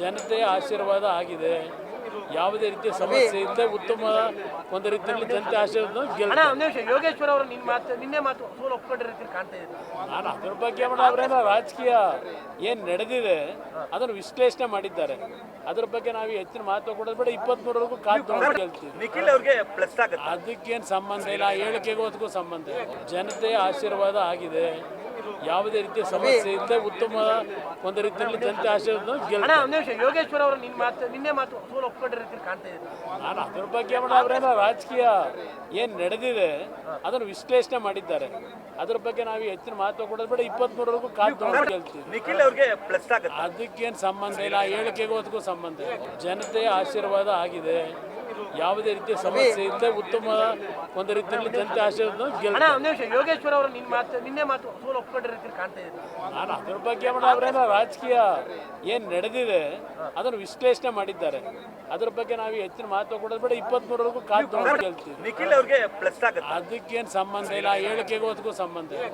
ಜನತೆಯ ಆಶೀರ್ವಾದ ಆಗಿದೆ. ಯಾವುದೇ ರೀತಿಯ ಸಮಸ್ಯೆ ಇಲ್ಲದೆ ಉತ್ತಮ ಒಂದು ರೀತಿಯಲ್ಲಿ ಜನತೆ ಆಶೀರ್ವಾದ ಯೋಗೇಶ್ವರ್ ಅವರು ನಿನ್ನ ಮಾತು ನಿನ್ನೆ ಮಾತು ಸೋಲು ಒಪ್ಕೊಂಡಿರೋ ರೀತಿ ಕಾಣ್ತಾ ಇದೆ. ನಾನು ಅದ್ರ ಬಗ್ಗೆ ಅವರೇನೋ ರಾಜಕೀಯ ಏನು ನಡೆದಿದೆ ಅದನ್ನು ವಿಶ್ಲೇಷಣೆ ಮಾಡಿದ್ದಾರೆ. ಅದ್ರ ಬಗ್ಗೆ ನಾವು ಹೆಚ್ಚಿನ ಮಾತು ಕೊಡೋದು ಬೇಡ ಇಪ್ಪತ್ಮೂರವರೆಗೂ ಕಾದು ಗೆಲ್ತೀವಿ. ನಿಖಿಲ್ ಅವ್ರಿಗೆ ಪ್ಲಸ್ ಆಗುತ್ತೆ. ಅದಕ್ಕೇನು ಸಂಬಂಧ ಇಲ್ಲ ಹೇಳಿಕೆಗೂ ಅದಕ್ಕೂ ಸಂಬಂಧ ಇಲ್ಲ. ಜನತೆಯ ಆಶೀರ್ವಾದ ಆಗಿದೆ. ಯಾವುದೇ ರೀತಿಯ ಸಮಸ್ಯೆ ಇಲ್ಲದೆ ಉತ್ತಮ ಒಂದು ರೀತಿಯಲ್ಲಿ ಜನತೆ ಆಶೀರ್ವಾದ ಒಂದ್ ನಿಮಿಷ ಅವರು ನಿನ್ನ ಮಾತು ನಿನ್ನೆ ಮಾತು ಸೋಲು ಒಪ್ಕೊಂಡಿರೋ ರೀತಿ ಕಾಣ್ತಾ ಇದೆ. ನಾನು ಅದ್ರ ಬಗ್ಗೆ ಅವರೇನೋ ರಾಜಕೀಯ ಏನು ನಡೆದಿದೆ ಅದನ್ನು ವಿಶ್ಲೇಷಣೆ ಮಾಡಿದ್ದಾರೆ. ಅದ್ರ ಬಗ್ಗೆ ನಾವು ಹೆಚ್ಚಿನ ಮಹತ್ವ ಕೊಡೋದು ಬೇಡ ಇಪ್ಪತ್ಮೂರವರೆಗೂ ಕಾದು ನೋಡಿ ನಿಖಿಲ್ ಅವ್ರಿಗೆ ಪ್ಲಸ್ ಆಗುತ್ತೆ. ಅದಕ್ಕೇನು ಸಂಬಂಧ ಇಲ್ಲ ಆ ಹೇಳಿಕೆಗೂ ಅದಕ್ಕೂ ಸಂಬಂಧ ಇಲ್ಲ. ಜನತೆಯ ಆಶೀರ್ವಾದ ಆಗಿದೆ. ಯಾವುದೇ ರೀತಿಯ ಸಮಸ್ಯೆ ಇಲ್ಲದೆ ಉತ್ತಮ ಒಂದು ರೀತಿಯಲ್ಲಿ ಜನತೆ ಆಶೀರ್ವಾದ ಯೋಗೇಶ್ವರ್ ಅವರು ನಿನ್ನ ಮಾತು ನಿನ್ನೆ ಮಾತು ಸೋಲು ಒಪ್ಕೊಂಡಿರೋ ರೀತಿ ಕಾಣ್ತಾ ಇದೆ. ನಾನು ಅದ್ರ ಬಗ್ಗೆ ಅವರೇನ ರಾಜಕೀಯ ಏನು ನಡೆದಿದೆ ಅದನ್ನು ವಿಶ್ಲೇಷಣೆ ಮಾಡಿದ್ದಾರೆ. ಅದ್ರ ಬಗ್ಗೆ ನಾವು ಹೆಚ್ಚಿನ ಮಹತ್ವ ಕೊಡೋದು ಬೇಡ ಇಪ್ಪತ್ಮೂರವರೆಗೂ ಕಾದು ನೋಡಿ ಗೆಲ್ತೀವಿ ನಿಖಿಲ್ ಅವ್ರಿಗೆ ಪ್ಲಸ್ ಆಗುತ್ತೆ. ಅದಕ್ಕೇನು ಸಂಬಂಧ ಇಲ್ಲ ಹೇಳಿಕೆಗೋದಕ್ಕೂ ಹೇಳಿಕೆಗೂ ಅದಕ್ಕೂ ಸಂಬಂಧ ಇಲ್ಲ.